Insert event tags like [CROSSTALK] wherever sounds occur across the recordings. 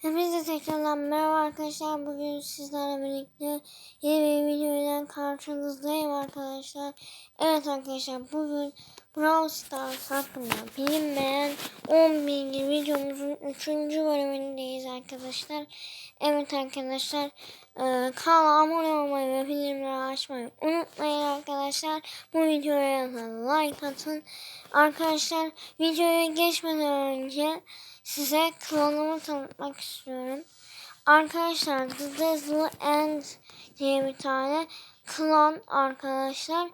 Hepinize tekrardan merhaba arkadaşlar. Bugün sizlerle birlikte yeni bir videoyla karşınızdayım arkadaşlar. Evet arkadaşlar bugün Brawl Stars hakkında bilinmeyen 10 bilgi videomuzun 3. bölümündeyiz arkadaşlar. Evet arkadaşlar e, kanala abone olmayı ve bildirimleri açmayı unutmayın arkadaşlar. Bu videoya da like atın. Arkadaşlar videoya geçmeden önce size klonumu tanıtmak istiyorum. Arkadaşlar The Dazzle End diye bir tane klon arkadaşlar.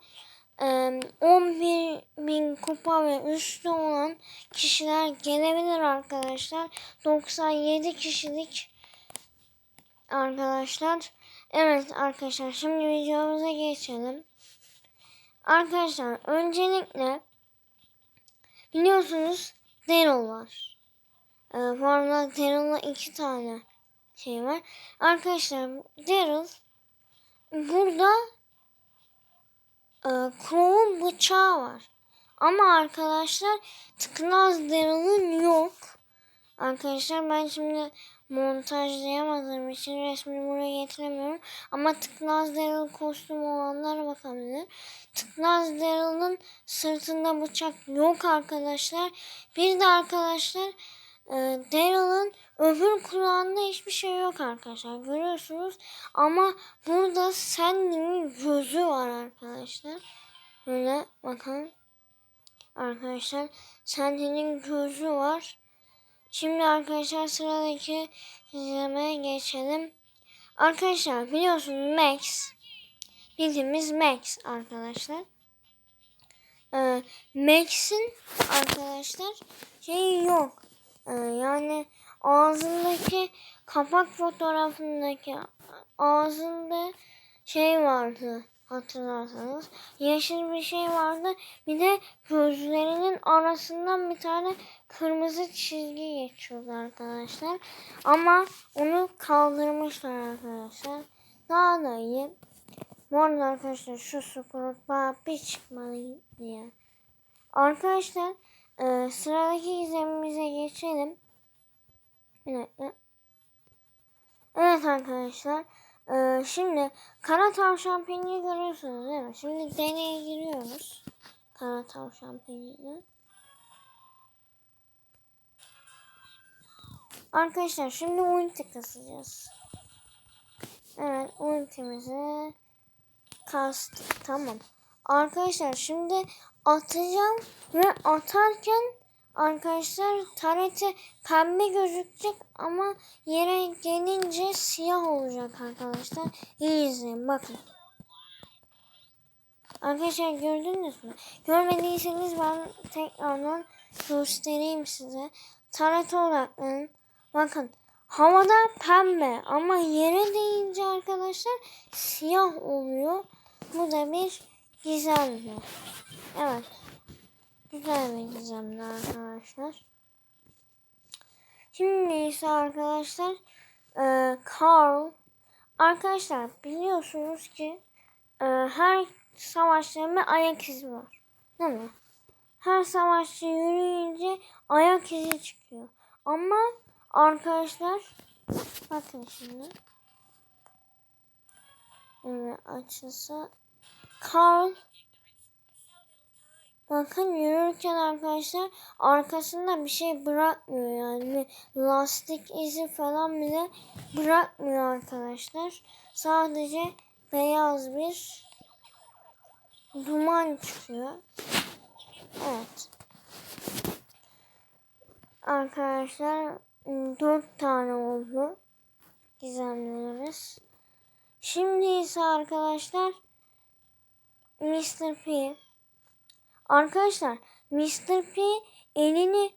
11 bin kupa ve üstü olan kişiler gelebilir arkadaşlar. 97 kişilik arkadaşlar. Evet arkadaşlar şimdi videomuza geçelim. Arkadaşlar öncelikle biliyorsunuz Daryl var. Ee, arada Daryl'la iki tane şey var. Arkadaşlar Daryl burada e, Crow'un bıçağı var. Ama arkadaşlar tıknaz Daryl'ın yok. Arkadaşlar ben şimdi montajlayamadığım için resmini buraya getiremiyorum. Ama Tıknaz Daryl kostümü olanlar bakabilir. Tıknaz Daryl'ın sırtında bıçak yok arkadaşlar. Bir de arkadaşlar e, Daryl'ın öbür kulağında hiçbir şey yok arkadaşlar. Görüyorsunuz. Ama burada Sandy'nin gözü var arkadaşlar. Böyle bakın. Arkadaşlar Sandy'nin gözü var. Şimdi arkadaşlar sıradaki izlemeye geçelim. Arkadaşlar biliyorsunuz Max. Bildiğimiz Max arkadaşlar. Ee, Max'in arkadaşlar şey yok. Ee, yani ağzındaki kapak fotoğrafındaki ağzında şey vardı hatırlarsanız. Yeşil bir şey vardı. Bir de gözlerinin arasından bir tane kırmızı çizgi geçiyordu arkadaşlar. Ama onu kaldırmışlar arkadaşlar. Daha da iyi. Bu arada arkadaşlar şu Sprout bir çıkmalı diye. Arkadaşlar e, sıradaki gizemimize geçelim. Bir dakika. Evet arkadaşlar. Ee, şimdi kara tavşan peyniri görüyorsunuz değil mi? Şimdi deneye giriyoruz. Kara tavşan peyniri. Arkadaşlar şimdi ulti kasacağız. Evet ultimizi kastık. Tamam. Arkadaşlar şimdi atacağım ve atarken Arkadaşlar tarete pembe gözükecek ama yere gelince siyah olacak arkadaşlar. İyi izleyin bakın. Arkadaşlar gördünüz mü? Görmediyseniz ben tekrardan göstereyim size. Tarete odaklanın. Bakın havada pembe ama yere değince arkadaşlar siyah oluyor. Bu da bir gizemli. Evet. Güzel bir gizemli arkadaşlar. Şimdi ise arkadaşlar e, Carl arkadaşlar biliyorsunuz ki e, her savaşçının ayak izi var. Değil mi? Her savaşçı yürüyünce ayak izi çıkıyor. Ama arkadaşlar bakın şimdi. Evet açılsa Carl Bakın yürürken arkadaşlar arkasında bir şey bırakmıyor yani lastik izi falan bile bırakmıyor arkadaşlar. Sadece beyaz bir duman çıkıyor. Evet. Arkadaşlar dört tane oldu gizemlerimiz. Şimdi ise arkadaşlar Mr. P Arkadaşlar Mr. P elini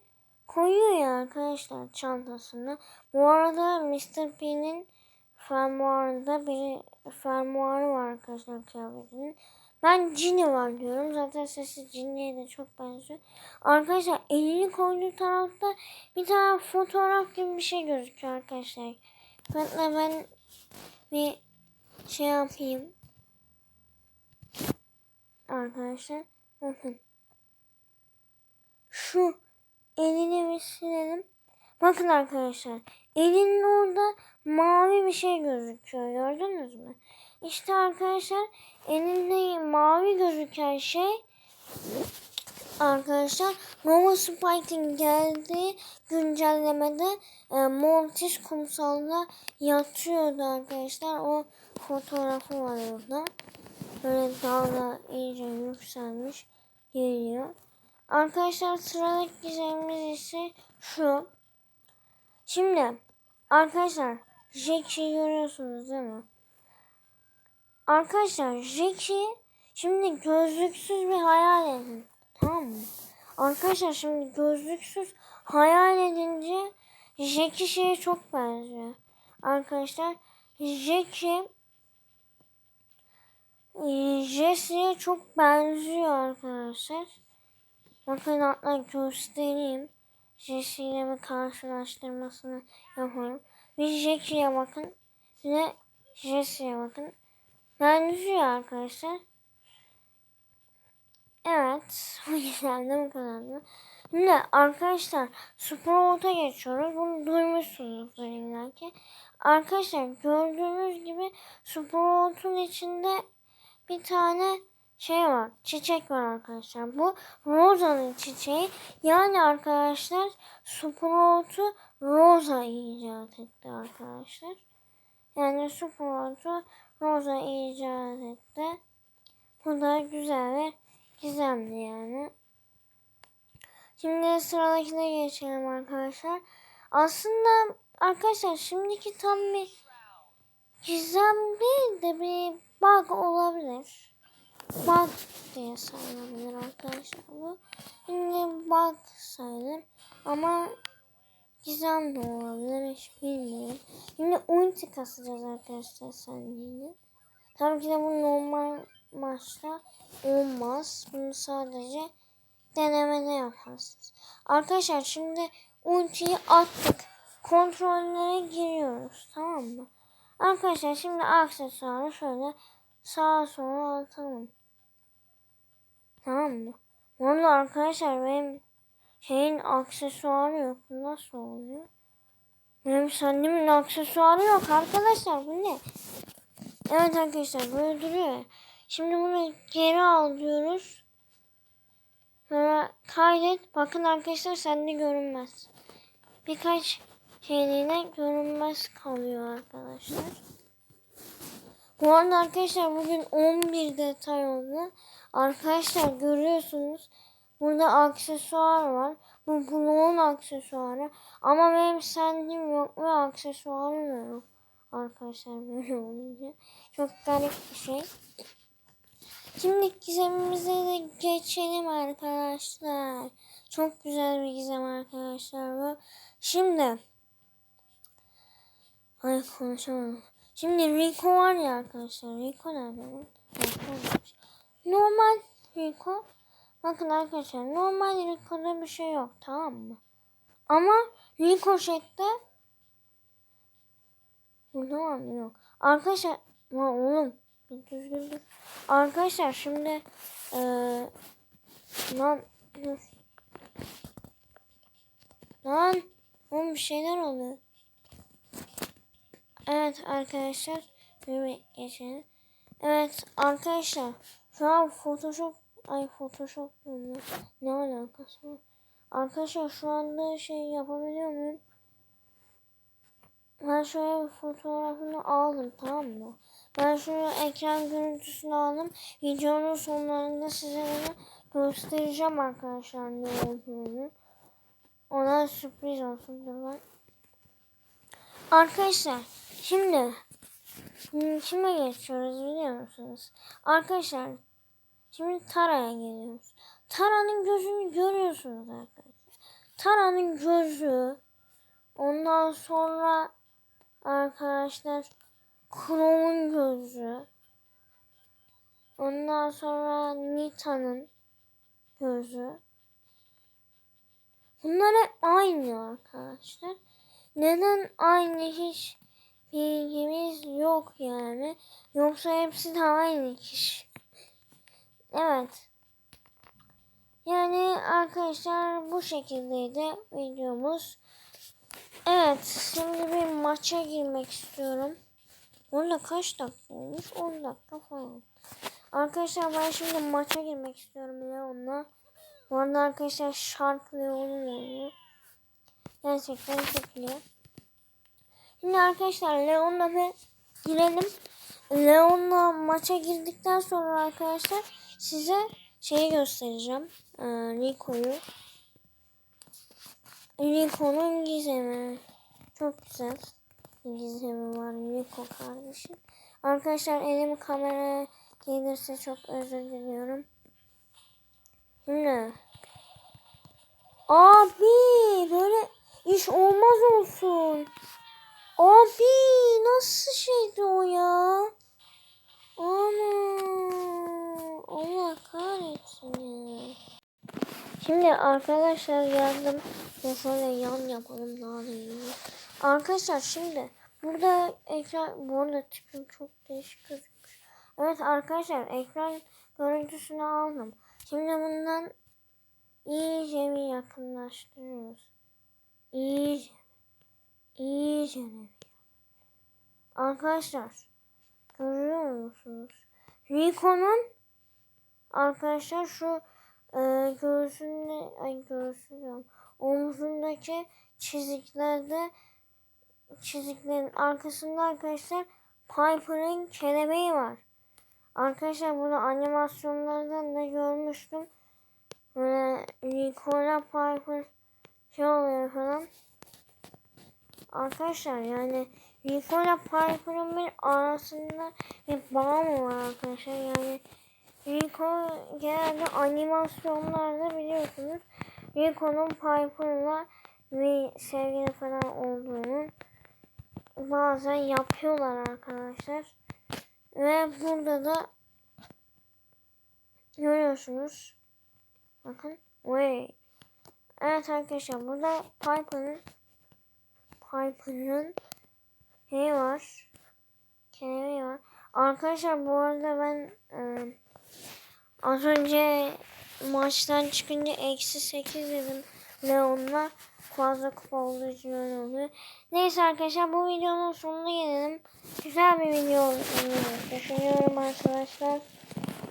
koyuyor ya arkadaşlar çantasına. Bu arada Mr. P'nin fermuarında bir fermuarı var arkadaşlar kıyafetinin. Ben Ginny var diyorum. Zaten sesi Ginny'ye de çok benziyor. Arkadaşlar elini koyduğu tarafta bir tane fotoğraf gibi bir şey gözüküyor arkadaşlar. Hatta ben bir şey yapayım. Arkadaşlar. Bakın. Şu elini bir silelim. Bakın arkadaşlar. Elinin orada mavi bir şey gözüküyor. Gördünüz mü? İşte arkadaşlar elinde mavi gözüken şey arkadaşlar Nova Spike'in geldiği güncellemede e, Mortis kumsalda yatıyordu arkadaşlar. O fotoğrafı var orada. Böyle dalga iyice yükselmiş geliyor. Arkadaşlar sıradaki gizemimiz ise şu. Şimdi arkadaşlar Jack'i görüyorsunuz değil mi? Arkadaşlar Jack'i şimdi gözlüksüz bir hayal edin. Tamam mı? Arkadaşlar şimdi gözlüksüz hayal edince Jack'i şeye çok benziyor. Arkadaşlar Jack'i Jesse'ye çok benziyor arkadaşlar. Bakın hatta göstereyim. Jesse ile bir karşılaştırmasını yapıyorum. Bir Jesse'ye bakın. De Jesse'ye bakın. Benziyor arkadaşlar. Evet. [LAUGHS] Bu güzeldi bu kadardı. Şimdi arkadaşlar Sprout'a geçiyoruz. Bunu duymuşsunuzdur illa ki. Arkadaşlar gördüğünüz gibi Sprout'un içinde bir tane şey var. Çiçek var arkadaşlar. Bu Rosa'nın çiçeği. Yani arkadaşlar Sprout'u Rosa icat etti arkadaşlar. Yani Sprout'u Rosa icat etti. Bu da güzel ve gizemli yani. Şimdi sıradakine geçelim arkadaşlar. Aslında arkadaşlar şimdiki tam bir gizem değil de bir bug olabilir. Bug diye sayılabilir arkadaşlar bu. Şimdi bug sayılır ama gizem de olabilir hiç bilmiyorum. Şimdi ulti kasacağız arkadaşlar sendiğini. Tabii ki de bu normal maçta olmaz. Bunu sadece denemede yaparsınız. Arkadaşlar şimdi ultiyi attık. Kontrollere giriyoruz. Tamam mı? Arkadaşlar şimdi aksesuarı şöyle sağa sola atalım. Tamam mı? Orada arkadaşlar benim şeyin aksesuarı yok. Nasıl oluyor? Benim sendimin aksesuarı yok arkadaşlar. Bu ne? Evet arkadaşlar böyle duruyor. Şimdi bunu geri alıyoruz. Sonra kaydet. Bakın arkadaşlar sende görünmez. Birkaç şeyliğine görünmez kalıyor arkadaşlar. Bu arada arkadaşlar bugün 11 detay oldu. Arkadaşlar görüyorsunuz. Burada aksesuar var. Bu bloğun aksesuarı. Ama benim sendim yok ve aksesuarım da yok. Arkadaşlar böyle olunca. Çok garip bir şey. Şimdi gizemimize de geçelim arkadaşlar. Çok güzel bir gizem arkadaşlar bu. Şimdi Ay konuşamadım. Şimdi Rico var ya arkadaşlar. Rico nerede? Normal Rico. Bakın arkadaşlar normal Rico'da bir şey yok tamam mı? Ama Ricochet'te mı? Yok. Arkadaşlar ya oğlum düzgün dur. Arkadaşlar şimdi ee, lan. Lan oğlum bir şeyler oluyor. Evet arkadaşlar geçelim. Evet arkadaşlar şu an Photoshop ay Photoshop? Ne alakası var? Arkadaşlar şu anda şey yapabiliyor muyum? Ben şöyle bir fotoğrafını aldım tamam mı? Ben şunu ekran görüntüsünü aldım. Videonun sonlarında size bunu göstereceğim arkadaşlar ne olduğunu. Ona sürpriz olsun ben. Arkadaşlar şimdi kime geçiyoruz biliyor musunuz? Arkadaşlar şimdi Tara'ya geliyoruz. Tara'nın gözünü görüyorsunuz arkadaşlar. Tara'nın gözü ondan sonra arkadaşlar Chrome'un gözü ondan sonra Nita'nın gözü bunlar hep aynı arkadaşlar. Neden aynı hiç bilgimiz yok yani. Yoksa hepsi de aynı kişi. Evet. Yani arkadaşlar bu şekildeydi videomuz. Evet şimdi bir maça girmek istiyorum. Orada kaç dakika olmuş? 10 dakika falan. Arkadaşlar ben şimdi maça girmek istiyorum Leon'la. Bu arada arkadaşlar Shark Leon'un oyunu. Gerçekten çok iyi. Şimdi arkadaşlar Leon'la bir girelim. Leon'la maça girdikten sonra arkadaşlar size şeyi göstereceğim. Ee, Rico'yu. Rico'nun gizemi. Çok güzel gizemi var Rico kardeşim. Arkadaşlar elim kameraya gelirse çok özür diliyorum. Şimdi. Abi böyle iş olmaz olsun. Abi nasıl şeydi o ya? Ana. Allah kahretsin ya. Şimdi arkadaşlar yazdım. Ve şöyle yan yapalım daha da iyi. Arkadaşlar şimdi burada ekran bu arada tipim çok değişik gözükmüş. Evet arkadaşlar ekran görüntüsünü aldım. Şimdi bundan iyice bir yakınlaştırıyoruz. İyice. Bir. Arkadaşlar görüyor musunuz? Rico'nun arkadaşlar şu e, göğsünde ay göğsü diyorum. Omzundaki çiziklerde çiziklerin arkasında arkadaşlar Piper'ın kelebeği var. Arkadaşlar bunu animasyonlardan da görmüştüm. Böyle Rico'la Piper şey oluyor falan. Arkadaşlar yani Rico'la Piper'ın bir arasında bir bağ mı var arkadaşlar? Yani Rico genelde animasyonlarda biliyorsunuz Rico'nun Piper'la bir sevgili falan olduğunu bazen yapıyorlar arkadaşlar. Ve burada da görüyorsunuz. Bakın. Wait. Evet arkadaşlar burada Piper'ın Piper'ın şey var. Kelebeği var. Arkadaşlar bu arada ben e, az önce maçtan çıkınca eksi 8 dedim Leon'la. Fazla kupa olduğu için öyle oluyor. Neyse arkadaşlar bu videonun sonuna gelelim. Güzel bir video olduğunu düşünüyorum arkadaşlar.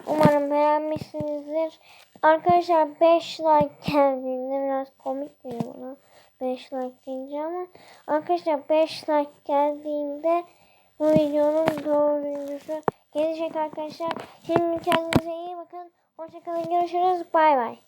Umarım beğenmişsinizdir. Arkadaşlar 5 like geldiğinde biraz komik geliyor bana. 5 like deyince ama arkadaşlar 5 like geldiğinde bu videonun dördüncüsü gelecek arkadaşlar. Şimdi kendinize iyi bakın. Hoşçakalın görüşürüz. Bay bay.